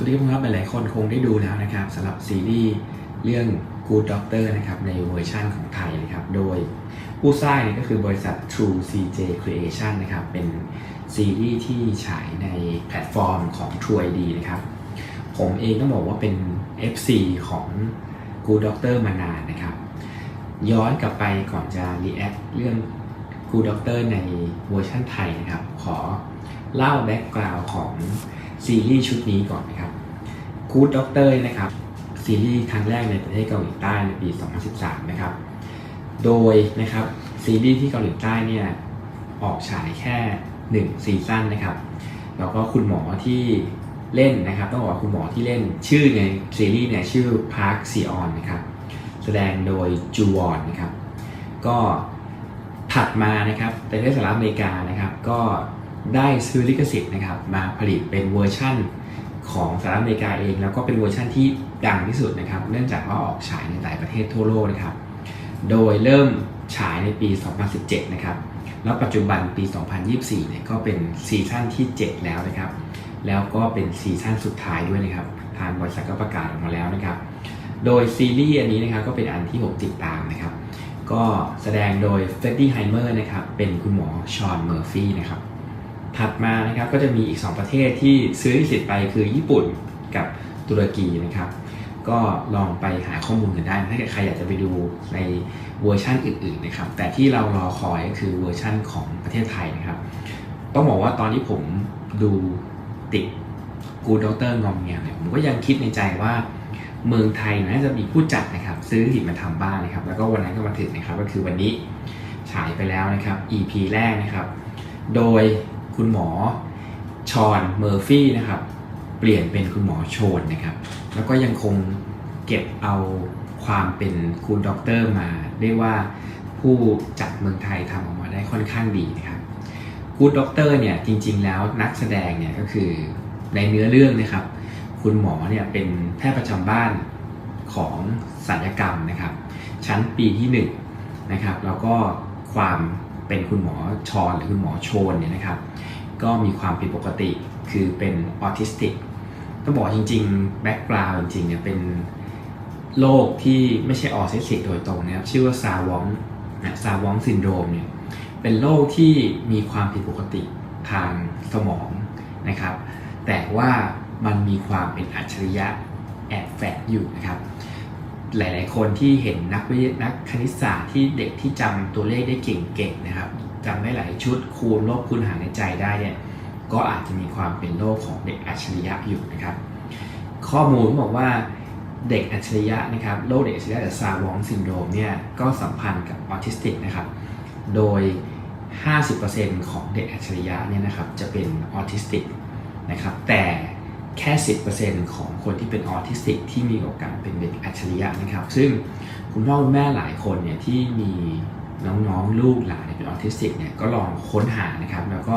สวัสดีครับหลายๆคนคงได้ดูแล้วนะครับสำหรับซีรีส์เรื่อง Good Doctor นะครับในเวอร์ชั่นของไทยนะครับโดยผู้สร้างนี่ก็คือบริษัท True CJ Creation นะครับเป็นซีรีส์ที่ฉายในแพลตฟอร์มของ True ID นะครับผมเองต้องบอกว่าเป็น FC ของ Good Doctor มานานนะครับ ย้อนกลับไปก่อนจะ react เรื่อง Good Doctor ในเวอร์ชันไทยนะครับขอเล่าแบ็กกราวด์ของ ซีรีส์ชุดนี้ก่อนนะครับ Good Doctor นะครับซีรีส์ครั้งแรกในประเทศเกาหลีใต้ในปี 2013 นะครับ โดยนะครับซีรีส์ที่เกาหลีใต้เนี่ยออกฉายแค่ 1 ซีซั่นนะครับ แล้วก็คุณหมอที่เล่นนะครับ ต้องบอกว่าคุณหมอที่เล่นชื่อในซีรีส์เนี่ยชื่อพาร์คซีออนนะครับ แสดงโดยจูวอนนะครับ ก็ถัดมานะครับประเทศสหรัฐอเมริกานะครับ ก็ ได้ซื้อลิขสิทธิ์นะครับมาผลิตเป็นเวอร์ชั่นของสหรัฐอเมริกาเอง แล้วก็เป็นเวอร์ชั่นที่ดังที่สุดนะครับ เนื่องจากว่าออกฉายในหลายประเทศทั่วโลกนะครับ โดยเริ่มฉายในปี 2017 นะครับ แล้วปัจจุบันปี 2024 เนี่ยก็เป็นซีซั่นที่ 7 แล้วนะครับ แล้วก็เป็นซีซั่นสุดท้ายด้วยนะครับ ทางบริษัทก็ประกาศออกมาแล้วนะครับ โดยซีรีส์อันนี้นะครับก็เป็นอันที่ผมติดตามนะครับ ก็แสดงโดยเฟดดี้ไฮเมอร์นะครับ เป็นคุณหมอชอนเมอร์ฟี่นะครับ ถัดมานะครับก็จะมีอีก 2 ประเทศที่ซื้อลิขสิทธิ์ไปคือญี่ปุ่นกับตุรกีนะครับก็ลองไปหาข้อมูลกันได้ ถ้าเกิดใครอยากจะไปดูในเวอร์ชั่นอื่นๆนะครับ แต่ที่เรารอคอยก็คือเวอร์ชั่นของประเทศไทยนะครับ ต้องบอกว่าตอนที่ผมดูติดกูดด็อกเตอร์งอมแงมเนี่ยผมก็ยังคิดในใจว่าเมืองไทยน่าจะมีผู้จัดนะครับ ซื้อลิขสิทธิ์มาทำบ้างนะครับ แล้วก็วันนั้นก็มาถึงนะครับ ก็คือวันนี้ฉายไปแล้วนะครับ EP แรกนะครับ โดย คุณหมอชอนเมอร์ฟี่นะครับ เปลี่ยนเป็นคุณหมอโชนนะครับ แล้วก็ยังคงเก็บเอาความเป็นคุณด็อกเตอร์มาเรียกว่าผู้จัดเมืองไทยทำออกมาได้ค่อนข้างดีนะครับกูดด็อกเตอร์เนี่ยจริง ๆ แล้วนักแสดงเนี่ยก็คือในเนื้อเรื่องนะครับ คุณหมอเนี่ยเป็นแพทย์ประจำบ้านของศัลยกรรมนะครับ ชั้นปีที่1นงนะครับแล้วก็ความ เป็นคุณหมอชอนหรือคุณหมอโชนเนี่ยนะครับ ก็มีความผิดปกติคือเป็นออทิสติกต้องบอกจริงๆแบ็กกราวด์จริงๆเนี่ยเป็นโรคที่ไม่ใช่ออทิสติกโดยตรงนะครับ ชื่อว่าซาวองนะซาวองซินโดรมเนี่ยเป็นโรคที่มีความผิดปกติทางสมองนะครับ แต่ว่ามันมีความเป็นอัจฉริยะแอบแฝงอยู่นะครับ หลาย ๆ คนที่เห็นนักวิทยานักคณิตศาสตร์ที่เด็กที่จำตัวเลขได้เก่งๆนะครับจำได้หลายชุดคูณลบคูณหารในใจได้เนี่ยก็อาจจะมีความเป็นโรคของเด็กอัจฉริยะอยู่นะครับ ข้อมูลบอกว่าเด็กอัจฉริยะนะครับโรคเด็กอัจฉริยะหรือซาวองซินโดรมเนี่ยก็สัมพันธ์กับออทิสติกนะครับ โดย 50%ของเด็กอัจฉริยะเนี่ยนะครับจะเป็นออทิสติกนะครับแต่ แค่ 10%ของคนที่เป็นออทิสติกที่มีโอกาสเป็นเด็กอัจฉริยะนะครับ ซึ่งคุณพ่อคุณแม่หลายคนเนี่ยที่มีน้องๆ ลูกหลานเป็นออทิสติกเนี่ยก็ลองค้นหานะครับ แล้วก็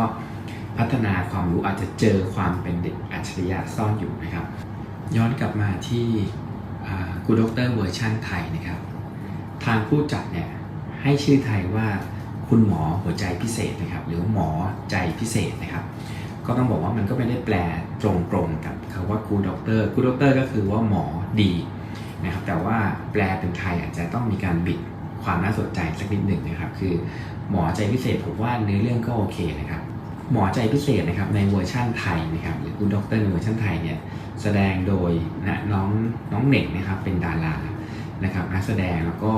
พัฒนาความรู้อาจจะเจอความเป็นเด็กอัจฉริยะซ่อนอยู่นะครับ ย้อนกลับมาที่กูด็อกเตอร์เวอร์ชันไทยนะครับ ทางผู้จัดเนี่ยให้ชื่อไทยว่าคุณหมอหัวใจพิเศษนะครับ หรือหมอใจพิเศษนะครับ ก็ต้องบอกว่ามันก็ไม่ได้แปลตรงๆกับคำว่า good doctor good doctor ก็คือว่าหมอดีนะครับแต่ว่าแปลเป็นไทยอาจจะต้องมีการบิดความน่าสนใจสักนิดหนึ่งนะครับคือหมอใจพิเศษผมว่าเนื้อเรื่องก็โอเคนะครับหมอใจพิเศษนะครับในเวอร์ชั่นไทยนะครับหรือ good doctor ในเวอร์ชันไทยเนี่ยแสดงโดยนะน้องน้องเหน่งนะครับเป็นดารานะครับนักแสดงแล้วก็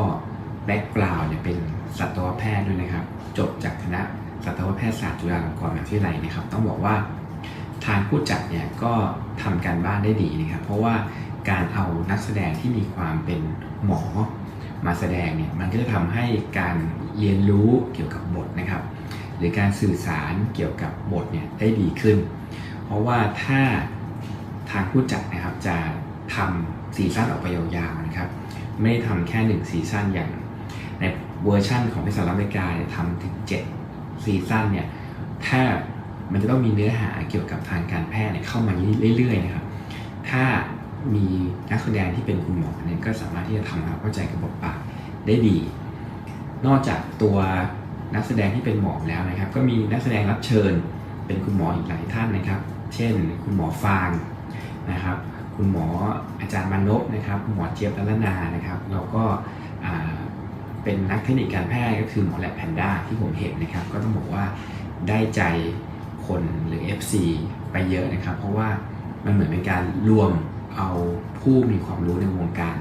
แบ็กกราวด์เนี่ยเป็นสัตวแพทย์ด้วยนะครับ จบจากคณะ สัตวแพทยศาสตร์จุฬาลงกรณ์มหาวิทยาลัยนะครับ ต้องบอกว่าทางผู้จัดเนี่ยก็ทำการบ้านได้ดีนะครับ เพราะว่าการเอานักแสดงที่มีความเป็นหมอมาแสดงเนี่ยมันก็จะทำให้การเรียนรู้เกี่ยวกับบทนะครับ หรือการสื่อสารเกี่ยวกับบทเนี่ยได้ดีขึ้น เพราะว่าถ้าทางผู้จัดนะครับจะทำซีซั่นออกไปยาวๆนะครับ ไม่ได้ทำแค่ 1 ซีซั่นอย่างในเวอร์ชั่นของที่สหรัฐอเมริกาเนี่ยทำถึง 7 ซีซั่นเนี่ยถ้ามันจะต้องมีเนื้อหาเกี่ยวกับทางการแพทย์เยเข้ามาเรื่อยๆนะครับถ้ามีนักแสดงที่เป็นคุณหมอเนี่ยก็สามารถที่จะทำความเข้าใจกับบทบาทได้ดี นอกจากตัวนักแสดงที่เป็นหมอแล้วนะครับ ก็มีนักแสดงรับเชิญเป็นคุณหมออีกหลายท่านนะครับ เช่น คุณหมอฟางนะครับ คุณหมออาจารย์มานพนะครับ คุณหมอเจี๊ยบลัลนานะครับ แล้วก็ เป็นนักเทคนิคการแพทย์ก็คือหมอแลบแพนด้าที่ผมเห็นนะครับ ก็ต้องบอกว่าได้ใจคนหรือ FC ไปเยอะนะครับ เพราะว่ามันเหมือนเป็นการรวมเอาผู้มีความรู้ในวงการ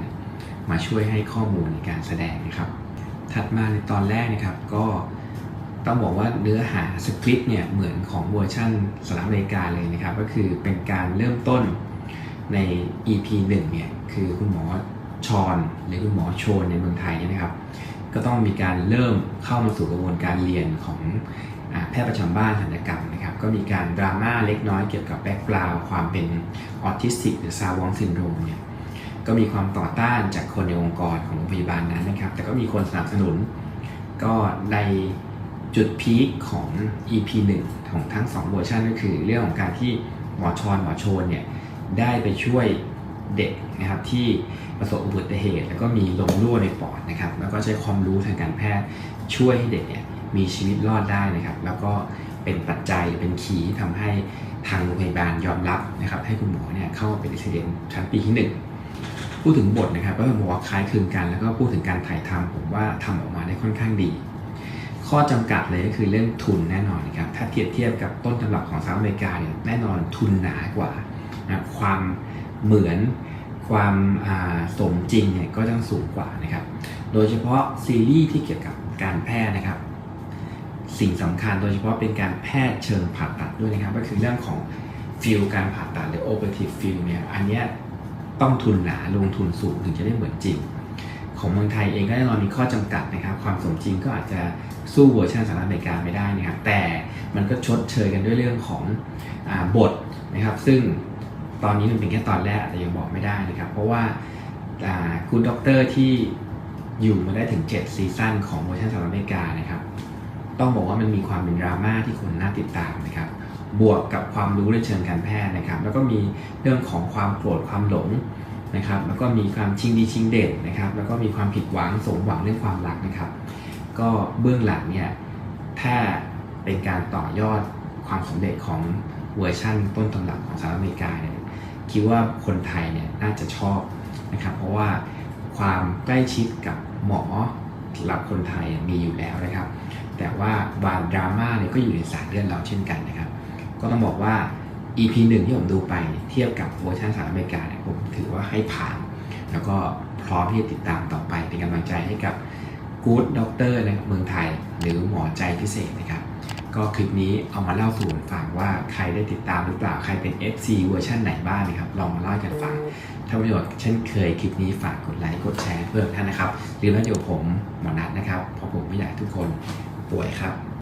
มาช่วยให้ข้อมูลในการแสดงนะครับ ถัดมาในตอนแรกนะครับก็ต้องบอกว่าเนื้อหาสคริปต์เนี่ยเหมือนของเวอร์ชันสหรัฐอเมริกาเลยนะครับ ก็คือเป็นการเริ่มต้นใน EP 1เนี่ยคือคุณหมอชอนหรือคุณหมอโชนในเมืองไทยเนี่ยนะครับ ก็ต้องมีการเริ่มเข้ามาสู่กระบวนการเรียนของอแพทย์ประจำบ้านศัลยกรรมนะครับ ก็มีการดราม่าเล็กน้อยเกี่ยวกับแบ็กกราวความเป็นออทิสติกหรือซาวองซินโดรมเนี่ยก็มีความต่อต้านจากคนในองค์กรของโรงพยาบาลนั้นนะครับ แต่ก็มีคนสนับสนุน ก็ในจุดพีคของ EP 1 ของทั้ง 2 เวอร์ชันก็คือเรื่องของการที่หมอชอนหมอโชนเนี่ยได้ไปช่วย เด็กนะครับที่ประสบอุบัติเหตุ แล้วก็มีลมรั่วในปอดนะครับ แล้วก็ใช้ความรู้ทางการแพทย์ช่วยให้เด็กเนี่ยมีชีวิตรอดได้นะครับ แล้วก็เป็นปัจจัยเป็นขีย์ทำให้ทางโรงพยาบาลยอมรับนะครับ ให้คุณหมอเนี่ยเข้ามาเป็นเรสเดนชั้นปีที่หนึ่งพูดถึงบทนะครับก็บอกว่าคล้ายคลึงกัน แล้วก็พูดถึงการถ่ายทำผมว่าทำออกมาได้ค่อนข้างดี ข้อจำกัดเลยก็คือเรื่องทุนแน่นอนนะครับถ้าเทียบเทียบกับต้นตำรับของสหรัฐอเมริกาเนี่ยแน่นอนทุนหนากว่านะความ เหมือนความาสมจริงเนี่ยก็ต้องสูงกว่านะครับ โดยเฉพาะซีรีส์ที่เกี่ยวกับการแพทย์นะครับ สิ่งสำคัญโดยเฉพาะเป็นการแพทย์เชิงผ่าตัดด้วยนะครับ ก็คือเรื่องของฟิลการผ่าตัดหรือ operative field เนี่ยอันเนี้ยต้องทุนหนาลงทุนสูงถึงจะได้เหมือนจริง ของเมืองไทยเองก็แน่นอนมีข้อจำกัดนะครับ ความสมจริงก็อาจจะสู้เวอร์ชันสหรัฐอเมริกาไม่ได้นะครับแต่มันก็ชดเชยกันด้วยเรื่องของอบทนะครับ ซึ่ง ตอนนี้มันเป็นแค่ตอนแรกอาจจะยังบอกไม่ได้นะครับ เพราะว่าคุณด็อกเตอร์ที่อยู่มาได้ถึง 7 ซีซั่นของเวอร์ชันสหรัฐอเมริกานะครับ ต้องบอกว่ามันมีความเป็นดราม่าที่คนน่าติดตามนะครับ บวกกับความรู้ในเชิงการแพทย์นะครับ แล้วก็มีเรื่องของความโกรธความหลงนะครับ แล้วก็มีความชิงดีชิงเด่นนะครับ แล้วก็มีความผิดหวังสมหวังเรื่องความรักนะครับ ก็เบื้องหลังเนี่ย ถ้าเป็นการต่อยอดความสำเร็จของ เวอร์ชั่นต้นตำรับของสหรัฐอเมริกาเนี่ยคิดว่าคนไทยเนี่ยน่าจะชอบนะครับเพราะว่าความใกล้ชิดกับหมอสำหรับคนไทยมีอยู่แล้วนะครับ แต่ว่าบานดราม่าเนี่ยก็อยู่ในสายเลือดเราเช่นกันนะครับ ก็ต้องบอกว่า EP หนึ่งที่ผมดูไปเทียบกับเวอร์ชันสหรัฐอเมริกาเนี่ยผมถือว่าให้ผ่าน แล้วก็พร้อมที่จะติดตามต่อไปเป็นกำลังใจให้กับ Good Doctor นะครับเมืองไทย หรือหมอใจพิเศษนะครับ ก็คลิปนี้เอามาเล่าสู่กันฟังว่าใครได้ติดตามหรือเปล่าใครเป็น FC เวอร์ชันไหนบ้างนะครับ ลองมาเล่าให้กันฟังถ้าประโยชน์เช่นเคยคลิปนี้ฝากกดไลค์กดแชร์เพื่อท่านนะครับหรือแล้วอยู่กับผมหมอนัทนะครับเพราะผมไม่อยากให้ทุกคนป่วยครับ